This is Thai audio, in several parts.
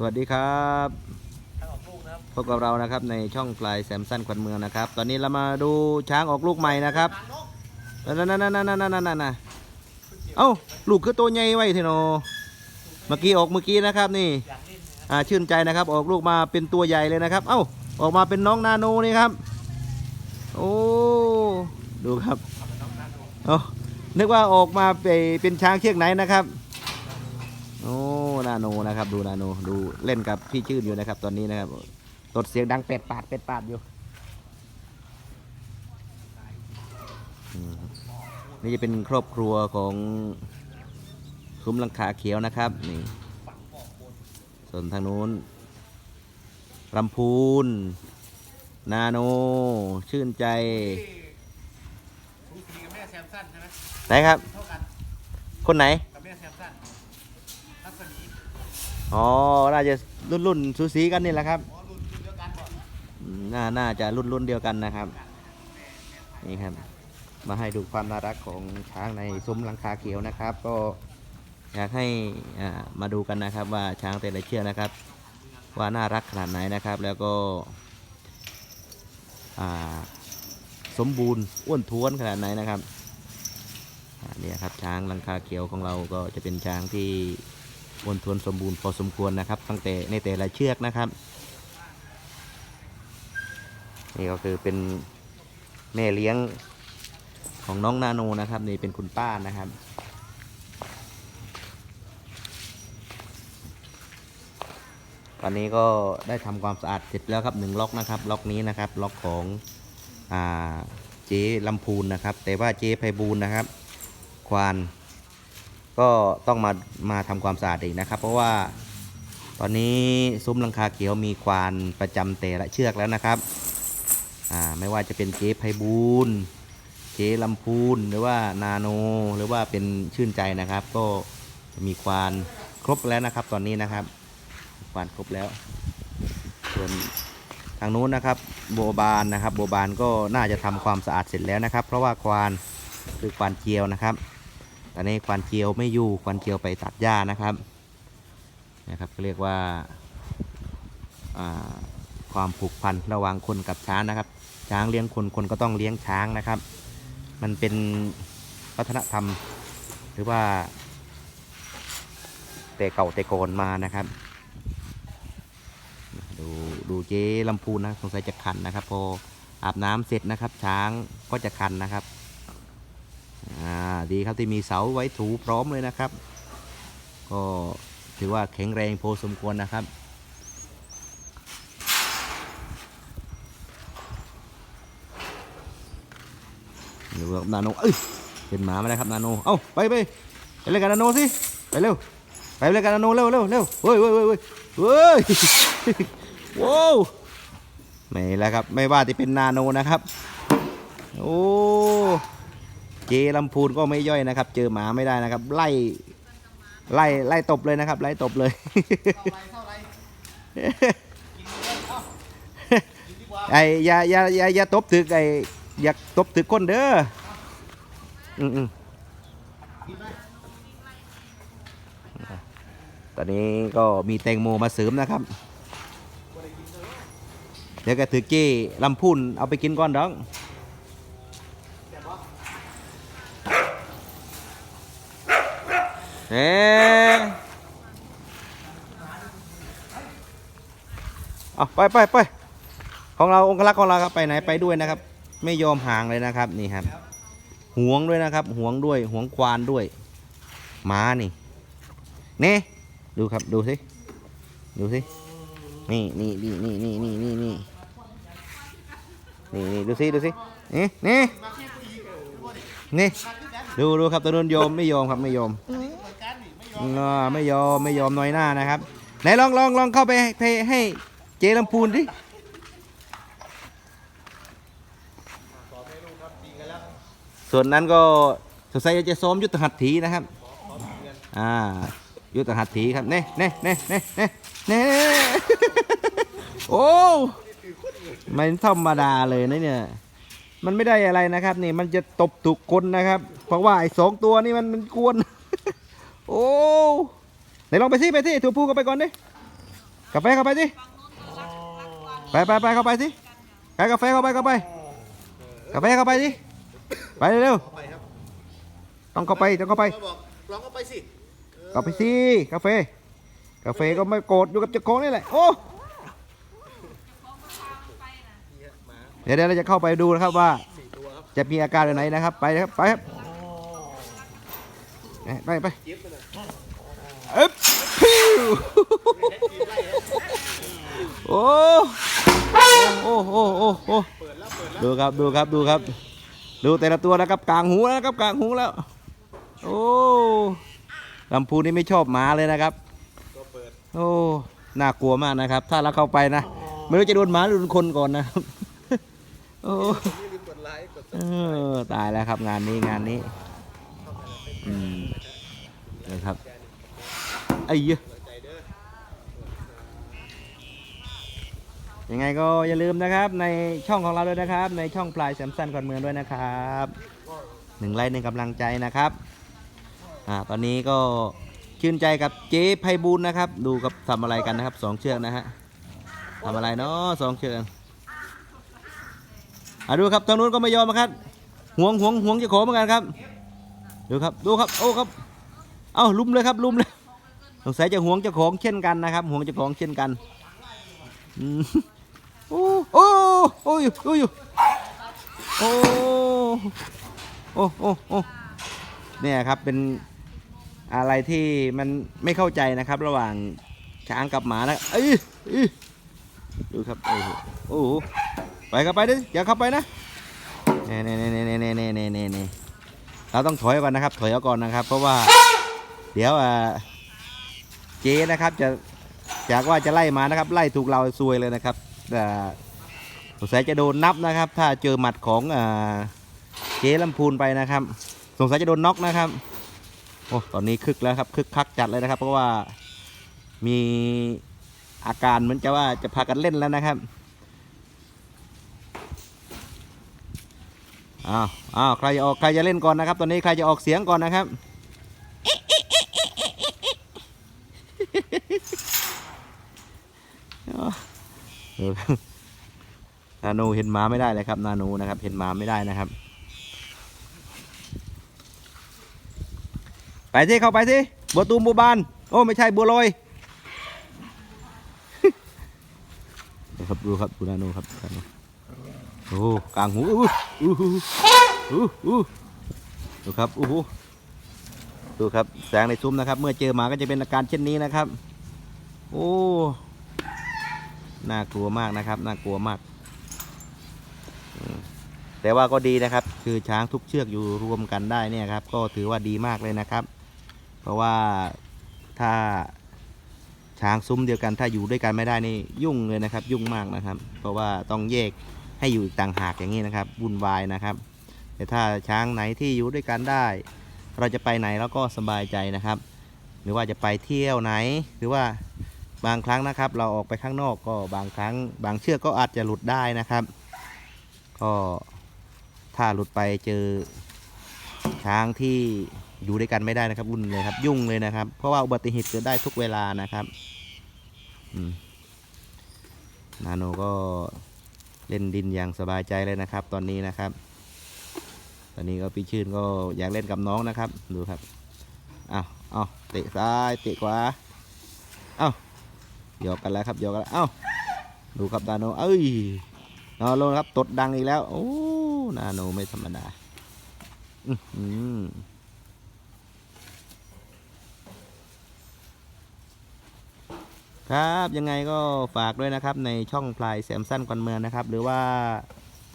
สวัสดีครับพบกับเรานะครับในช่องปลายแซมสันควันเมืองนะครับ ตอนนี้เรามาดูช้างออกลูกใหม่นะครับนั่นนั่นนั่นนั่นนั่นนั่นนั่นนะเอ้าลูกคือตัวใหญ่ไว้ทีโนเมื่อกี้ออกเมื่อกี้นะครับนี่อ่าชื่นใจนะครับ ออกลูกมาเป็นตัวใหญ่เลยนะครับ เอ้าออกมาเป็นน้องนาโนนี่ครับ โอ้ดูครับเอ้านึกว่าออกมาไปเป็นช้างเชือกไหนนะครับโอ้ นาโนนะครับ ดูนาโนดูเล่นกับพี่ชื่นอยู่นะครับ ตอนนี้นะครับตดเสียงดังเป็ดปาดเป็ดปาดอยู่อืมนี่จะเป็นครอบครัวของซุ้มหลังคาเขียวนะครับนี่ส่วนทางนู้นลำพูน นาโน ชื่นใจสูสีกับแม่แซมสันใช่ไหมไหนครับเท่ากันคนไหนกับแม่แซมสันทัศนี อ๋อ น่าจะรุ่นรุ่นสูสีกันนี่แหละครับอ๋อรุ่นรุ่นน่าน่าจะรุ่นรุ่นเดียวกันนะครับ นี่ครับ มาให้ดูความน่ารักของช้างในซุ้มหลังคาเขียวนะครับ ก็อยากให้มาดูกันนะครับ ว่าช้างแต่ละเชือกนะครับ ว่าน่ารักขนาดไหนนะครับ แล้วก็สมบูรณ์อ้วนท้วนขนาดไหนนะครับนี่ครับช้างลังคาเขียวของเราก็จะเป็นช้างที่ อ้วนทวนสมบูรณ์พอสมควรนะครับ ตั้งแต่ในแต่ละเชือกนะครับนี่ก็คือเป็นแม่เลี้ยงของน้องนาโนนะครับ นี่เป็นคุณป้านะครับวันนี้ก็ได้ทำความสะอาดเสร็จแล้วครับหนึ่งล็อกนะครับล็อกนี้นะครับล็อกของอ่าเจ๊ลำพูนนะครับ แต่ว่าเจ๊ไพบูลนะครับ ควาน ก็ต้องมามาทำความสะอาดอีกนะครับ เพราะว่าตอนนี้ซุ้มหลังคาเขียวมีควานประจำแต่ละเชือกแล้วนะครับอ่าไม่ว่าจะเป็นเจ๊ไพบูลเจ๊ลำพูนหรือว่านาโนหรือว่าเป็นชื่นใจนะครับ ก็มีควานครบแล้วนะครับ ตอนนี้นะครับ ควานครบแล้ว ส่วนทางนู้นนะครับโบบานนะครับ โบบานก็น่าจะทำความสะอาดเสร็จแล้วนะครับ เพราะว่าควานคือควานเจียวนะครับ ตอนนี้ควานเจียวไม่อยู่ควานเจียวไปตัดหญ้านะครับนะครับก็เรียกว่าความผูกพันระหว่างคนกับช้างนะครับ ช้างเลี้ยงคนคนก็ต้องเลี้ยงช้างนะครับ มันเป็นวัฒนธรรม หรือว่าแต่เก่าแต่ก่อนมานะครับ ดูดูเจ๊ลำพูนนะสงสัยจะคันนะครับ พออาบน้ำเสร็จนะครับ ช้างก็จะคันนะครับ ดีครับที่มีเสาไว้ถูพร้อมเลยนะครับ ก็ถือว่าแข็งแรงพอสมควรนะครับเดูครับนาโนเอ้ยเป็นหมาไมาแล้ครับนาโนเอ้าไปไปไปเล่นกันนาโนสิไปเร็วไปเล่นกันนาโนเร็วเร็วเร็วเฮ้ยเฮ้ยเฮ้ยเฮ้ยเฮ้ยว้าวไม่แล้วครับไม่ว่าจะเป็นนาโนนะครับโอ้ เจลำพูนก็ไม่ย่อยนะครับ เจอหมาไม่ได้นะครับ ไล่ไล่ไล่ตบเลยนะครับ ไล่ตบเลยไอ้อย่าอย่าอย่าอย่าตบตึกไอ้อย่าตบตึกคนเด้ออืมอืมกินไหมตอนนี้ก็มีแตงโมมาเสริมนะครับ เดี๋ยวก็ถือกี้ลำพูนเอาไปกินก่อนดอง แต่ว่า เอ๊เอาไปไปไปของเราองค์ลักของเราครับไปไหนไปด้วยนะครับ ไม่ยอมห่างเลยนะครับนี่ครับห่วงด้วยนะครับห่วงด้วยห่วงควานด้วยม้านี่นี่ดูครับดูสิดูสินี่นี่นี่นี่นี่นี่นี่นี่นี่นี่ดูสิดูสินี่นี่นี่ดูดูครับตัวนู้นโยมไม่ยอมครับไม่ยอม อนกันนี่ไม่ยอมอ่าไม่ยอมไม่ยอมน้อยหน้านะครับไหนลองลองลองเข้าไปให้ให้เจลำพูนดิสอนให้ลูกครับจริงกันแล้วส่วนนั้นก็สงสัยจะซ้อมยุทธหัตถีนะครับอ่ายุทธหัตถีครับเน่เน่เน่เน่เน่เน่โอ้ไม่ธรรมดาเลยนะเนี่ยมันไม่ได้อะไรนะครับ นี่มันจะตบตุกคนนะครับ เพราะว่าไอ้สองตัวนี่มันมันกวน โอ้ไหนลองไปสิไปสิถูกพูก็ไปก่อนดิกาแฟเข้าไปสิไปไปไปเข้าไปสิไปกาแฟเข้าไปเข้าไปกาแฟเข้าไปสิไปเร็วเข้าไปครับๆต้องเข้าไปต้องเข้าไปแล้วบอกลองเข้าไปสิเออเข้าไปสิกาแฟกาแฟก็ไม่โกรธอยู่กับเจ้าของนี่แหละโอ้เนี่ยหมาเดี๋ยวเดี๋ยวเราจะเข้าไปดูนะครับว่าสี่ตัวครับจะมีอาการแบบไหนนะครับไปนะครับไปครับ ไปไปเอ๊บพิวโอ้โอ้โอ้โอ้โอ้ดูครับดูครับดูครับ ดูแต่ละตัวนะครับกลางหูแล้วนะครับกลางหูแล้วโอ้ลำพูนี่ไม่ชอบหมาเลยนะครับก็เปิดโอ้น่ากลัวมากนะครับ ถ้าเราเข้าไปนะไม่รู้จะโดนหมาหรือโดนคนก่อนนะครับโอ้ตายแล้วครับงานนี้งานนี้ อืมนะครับไอ้เหี้ยกำลังใจเด้อยังไงก็อย่าลืมนะครับในช่องของเราด้วยนะครับ ในช่องพลายแซมสันก่อนเมืองด้วยนะครับหนึ่งไลค์หนึ่งกำลังใจนะครับอ่าตอนนี้ก็ชื่นใจกับเจ๊ไพบูลนะครับ ดูกับทำอะไรกันนะครับสองเชือกนะฮะทำอะไรเนาะสองเชือกอะดูครับทางนู้นก็ไม่ยอมนะครับห่วงห่วงห่วงเจะขอเหมือนกันครับ ดูครับดูครับโอ้ครับ เอ้าลุมเลยครับลุมเลยสงสัยจะห่วงเจ้าของเช่นกันนะครับห่วงเจ้าของเช่นกันอืมโอ้โอ้โอ้ยโอ้ยโอ้โอ้โอ้โอ้เนี่ยครับเป็นอะไรที่มันไม่เข้าใจนะครับ ระหว่างช้างกับหมานะเอ้ยดูครับโอ้โหโอ้โหไปเข้าไปดิอย่าเข้าไปนะเน่เน่เน่เน่เน่เน่เน่เน่ เราต้องถอยก่อนนะครับ ถอยเอาก่อนนะครับ เพราะว่า เดี๋ยวอ่าเจ๊นะครับ จะจากว่าจะไล่มานะครับ ไล่ถูกเราซวยเลยนะครับแต่สงสัยจะโดนนับนะครับ ถ้าเจอหมัดของอ่าเจ๊ลำพูนไปนะครับ สงสัยจะโดนน็อกนะครับโอ้ตอนนี้คึกแล้วครับคึกคักจัดเลยนะครับ เพราะว่ามีอาการเหมือนจะว่าจะพากันเล่นแล้วนะครับ อ้าวอ้าวใครจะออกใครจะเล่นก่อนนะครับ ตอนนี้ใครจะออกเสียงก่อนนะครับนาโนเห็นหมาไม่ได้เลยครับนาโนนะครับ เห็นหมาไม่ได้นะครับ ไปสิเข้าไปสิบัวตูมบัวบาน โอ้ไม่ใช่บัวลอยครับดูครับดูนาโนครับนาโน โอ้กลางหูอู้อู้หูอู้อู้ดูครับอู้หูดูครับแสงในซุ้มนะครับ เมื่อเจอหมาก็จะเป็นอาการเช่นนี้นะครับ โอ้น่ากลัวมากนะครับน่ากลัวมาก แต่ว่าก็ดีนะครับ คือช้างทุกเชือกอยู่รวมกันได้เนี่ยครับ ก็ถือว่าดีมากเลยนะครับ เพราะว่าถ้าช้างซุ้มเดียวกันถ้าอยู่ด้วยกันไม่ได้นี่ยุ่งเลยนะครับ ยุ่งมากนะครับ เพราะว่าต้องแยก ให้อยู่อีกต่างหากอย่างนี้นะครับวุ่นวายนะครับ แต่ถ้าช้างไหนที่อยู่ด้วยกันได้ เราจะไปไหนเราก็สบายใจนะครับ หรือว่าจะไปเที่ยวไหน หรือว่าบางครั้งนะครับ เราออกไปข้างนอกก็บางครั้ง บางเชือกก็อาจจะหลุดได้นะครับ ก็ถ้าหลุดไปเจอช้างที่อยู่ด้วยกันไม่ได้นะครับวุ่นเลยครับ ยุ่งเลยนะครับ เพราะว่าอุบัติเหตุเกิดได้ทุกเวลานะครับนาโนก็ เล่นดินอย่างสบายใจเลยนะครับ ตอนนี้นะครับ ตอนนี้ก็พี่ชื่นก็อยากเล่นกับน้องนะครับ ดูครับอ้าวอ้าวเตะซ้ายเตะขวาอ้าวหยอกกันแล้วครับหยอกกันแล้วอ้าวดูครับนาโนเอ้ยนอนลงครับตดดังอีกแล้ว โอ้นาโนไม่ธรรมดา อื้อหือ ครับยังไงก็ฝากด้วยนะครับในช่องพลายแซมสั้นกวนเมืองนะครับ หรือว่า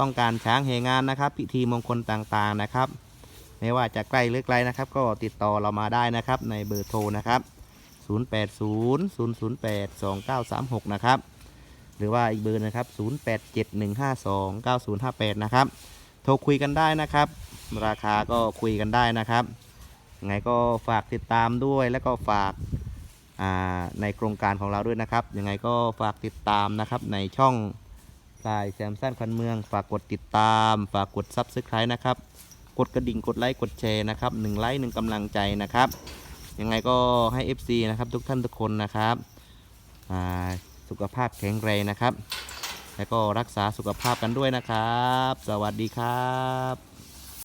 ต้องการช้างเหงานนะครับ พิธีมงคลต่างๆนะครับ ไม่ว่าจะใกล้หรือไกลนะครับ ก็ติดต่อเรามาได้นะครับ ในเบอร์โทรนะครับ 080 008 2936 นะครับ หรือว่าอีกเบอร์นะครับ 087 152 9058 นะครับ โทรคุยกันได้นะครับ ราคาก็คุยกันได้นะครับยังไงก็ฝากติดตามด้วยแล้วก็ฝาก ในโครงการของเราด้วยนะครับ ยังไงก็ฝากติดตามนะครับในช่องพลายแซมสันคันเมือง ฝากกดติดตาม ฝากกดซับสไครต์นะครับ กดกระดิ่งกดไลค์กดแชร์นะครับหนึ่งไลค์หนึ่งกำลังใจนะครับ ยังไงก็ให้ FC นะครับทุกท่านทุกคนนะครับสุขภาพแข็งแรงนะครับ แล้วก็รักษาสุขภาพกันด้วยนะครับ สวัสดีครับ